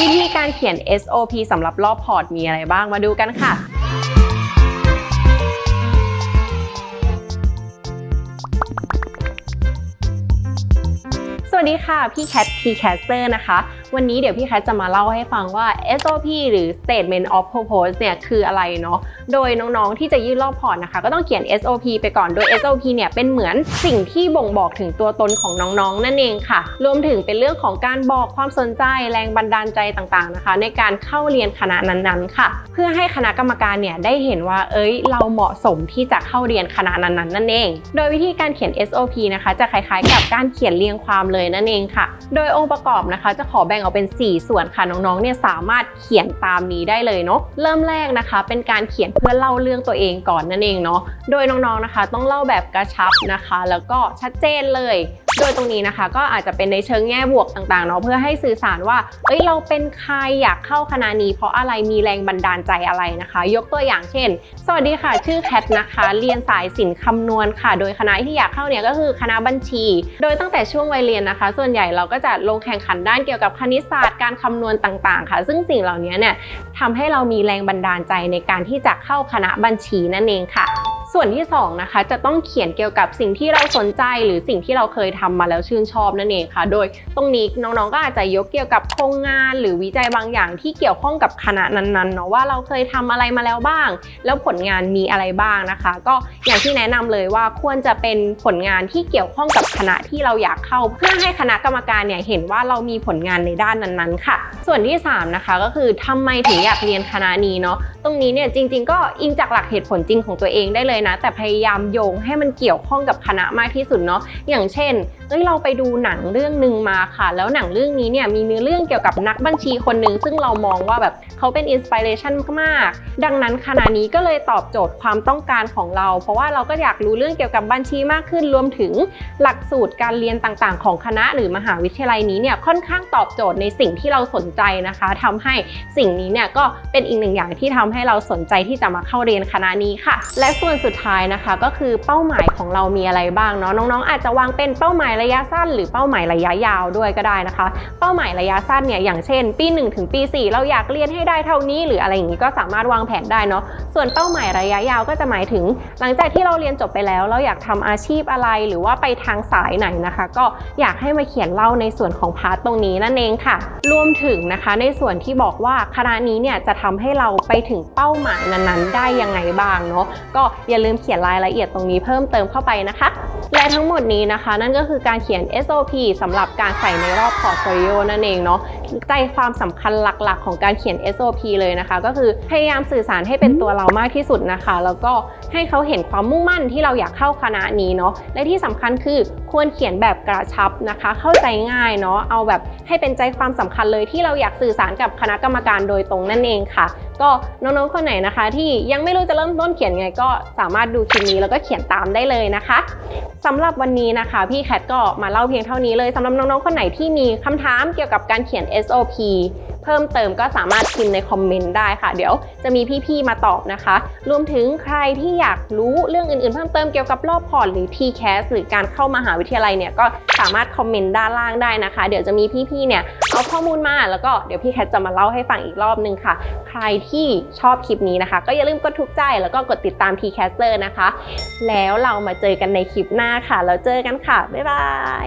วิธีการเขียน SOP สำหรับรอบพอร์ตมีอะไรบ้างมาดูกันค่ะ สวัสดีค่ะ พี่แคทพีแคสเตอร์นะคะ วันนี้เดี๋ยวพี่แคทจะมาเล่าให้ฟังว่า SOP หรือ Statement of Purpose เนี่ยคืออะไรเนาะ โดยน้องๆที่จะยื่นรอบพอร์ตนะคะ ก็ต้องเขียน SOP ไปก่อน โดย SOP เนี่ยเป็นเหมือนสิ่งที่บ่งบอกถึงตัวตนของน้องๆ นั่นเองค่ะ รวมถึงเป็นเรื่องของการบอกความสนใจแรงบันดาลใจต่างๆนะคะ ในการเข้าเรียนคณะนั้นๆ ค่ะ เพื่อให้คณะกรรมการเนี่ยได้เห็นว่า เอ้ย เราเหมาะสมที่จะเข้าเรียนคณะนั้นๆ นั่นเอง โดยวิธีการเขียน SOP นะคะ จะคล้ายๆ กับการเขียนเรียงความเลยนั่นเองค่ะ โดยองค์ประกอบนะคะจะขอแบ่งออกเป็น 4 ส่วนค่ะน้องๆเนี่ยสามารถเขียนตามนี้ได้เลยเนาะเริ่มแรกนะคะ เป็นการเขียนเพื่อเล่าเรื่องตัวเองก่อนนั่นเองเนาะโดยน้องๆนะคะ ต้องเล่าแบบกระชับนะคะ แล้วก็ชัดเจนเลย ดยตรงนี้นะคะ ก็อาจจะเป็นในเชิงแง่บวกต่างๆเนาะเพื่อให้สื่อสารว่าเอ้ยเราเป็นใครอยากเข้าคณะนี้ เพราะอะไรมีแรงบันดาลใจอะไรนะคะ ยกตัวอย่างเช่น สวัสดีค่ะชื่อแคทนะคะ เรียนสายศิลป์คำนวณค่ะ โดยคณะที่อยากเข้าเนี่ยก็คือคณะบัญชี โดยตั้งแต่ช่วงวัยเรียนนะคะ ส่วนใหญ่เราก็จะลงแข่งขันด้านเกี่ยวกับคณิตศาสตร์การคำนวณต่างๆ ค่ะ ซึ่งสิ่งเหล่านี้เนี่ยทำให้เรามีแรงบันดาลใจในการที่จะเข้าคณะบัญชีนั่นเองค่ะ ส่วนที่สองนะคะจะต้องเขียนเกี่ยวกับสิ่งที่เราสนใจหรือสิ่งที่เราเคยทำมาแล้วชื่นชอบนั่นเองค่ะ โดยตรงนี้น้องๆก็อาจจะยกเกี่ยวกับโครงงานหรือวิจัยบางอย่างที่เกี่ยวข้องกับคณะนั้นๆเนาะว่าเราเคยทำอะไรมาแล้วบ้าง แล้วผลงานมีอะไรบ้างนะคะ ก็อย่างที่แนะนำเลยว่าควรจะเป็นผลงานที่เกี่ยวข้องกับคณะที่เราอยากเข้า เพื่อให้คณะกรรมการเนี่ยเห็นว่าเรามีผลงานในด้านนั้นๆ ค่ะ ส่วนที่สามนะคะก็คือทำไมถึงอยากเรียนคณะนี้เนาะตรงนี้เนี่ยจริง ๆ ก็อิงจากหลักเหตุผลจริงของตัวเองได้เลยนะ แต่พยายามโยงให้มันเกี่ยวข้องกับคณะมากที่สุดเนาะอย่างเช่นเอ้ยเราไปดูหนังเรื่องหนึ่งมาค่ะ แล้วหนังเรื่องนี้เนี่ยมีเนื้อเรื่องเกี่ยวกับนักบัญชีคนหนึ่งซึ่งเรามองว่าแบบเขาเป็นอินสปิเรชันมาก ดังนั้นคณะนี้ก็เลยตอบโจทย์ความต้องการของเรา เพราะว่าเราก็อยากรู้เรื่องเกี่ยวกับบัญชีมากขึ้นรวมถึงหลักสูตรการเรียนต่างๆ ของคณะหรือมหาวิทยาลัยนี้เนี่ยค่อนข้างตอบโจทย์ในสิ่งที่เราสนใจนะคะทำให้สิ่งนี้เนี่ยก็เป็นอีกหนึ่งอย่างที่ทำให้เราสนใจที่จะมาเข้าเรียนคณะนี้ค่ะ และส่วนสุดท้ายนะคะ ก็คือเป้าหมายของเรามีอะไรบ้างเนาะน้องๆ อาจจะวางเป็นเป้าหมายระยะสั้น หรือเป้าหมายระยะยาวด้วยก็ได้นะคะ เป้าหมายระยะสั้นเนี่ยอย่างเช่น ปี 1 ถึงปี 4 เราอยากเรียนให้ได้เท่านี้ หรืออะไรอย่างนี้ก็สามารถวางแผนได้เนาะส่วนเป้าหมายระยะยาวก็จะหมายถึง หลังจากที่เราเรียนจบไปแล้ว เราอยากทำอาชีพอะไรหรือว่าไปทางสายไหนนะคะ ก็อยากให้มาเขียนเล่าในส่วนของพาร์ทตรงนี้นั่นเองค่ะ รวมถึงนะคะในส่วนที่บอกว่าคณะนี้เนี่ยจะทำให้เราไปถึงเป้าหมายนั้นๆ ได้ยังไงบ้างเนาะก็อย่าลืมเขียนรายละเอียดตรงนี้เพิ่มเติมเข้าไปนะคะ และทั้งหมดนี้นะคะ นั่นก็คือการเขียน SOP สำหรับการใส่ในรอบพอร์ตโฟลิโอนั่นเองเนาะใจความสำคัญหลักๆ ของการเขียน SOP เลยนะคะ ก็คือพยายามสื่อสารให้เป็นตัวเรามากที่สุดนะคะ แล้วก็ให้เขาเห็นความมุ่งมั่นที่เราอยากเข้าคณะนี้เนาะและที่สำคัญคือควรเขียนแบบกระชับนะคะ เข้าใจง่ายเนาะเอาแบบให้เป็นใจความสำคัญเลยที่เราอยากสื่อสารกับคณะกรรมการโดยตรงนั่นเองค่ะ ก็น้องๆคนไหนนะคะ ที่ยังไม่รู้จะเริ่มต้นเขียนไงก็สามารถดูคลิปนี้แล้วก็เขียนตามได้เลยนะคะสำหรับวันนี้นะคะ พี่แคทก็มาเล่าเพียงเท่านี้เลยสำหรับน้องๆ คนไหนที่มีคำถามเกี่ยวกับการเขียน SOP เพิ่มเติมก็สามารถพิมพ์ในคอมเมนต์ได้ค่ะ เดี๋ยวจะมีพี่ๆ มาตอบนะคะ รวมถึงใครที่อยากรู้เรื่องอื่นๆ เพิ่มเติมเกี่ยวกับรอบพอร์ตหรือ TCAS หรือการเข้ามหาวิทยาลัยเนี่ยก็สามารถคอมเมนต์ด้านล่างได้นะคะ เดี๋ยวจะมีพี่ๆ เนี่ย เอาข้อมูลมาแล้วก็เดี๋ยวพี่แคทจะมาเล่าให้ฟังอีกรอบนึงค่ะ ใครที่ชอบคลิปนี้นะคะ ก็อย่าลืมกดถูกใจแล้วก็กดติดตาม TCaster นะคะ แล้วเรามาเจอกันในคลิปหน้าค่ะ แล้วเจอกันค่ะ บ๊ายบาย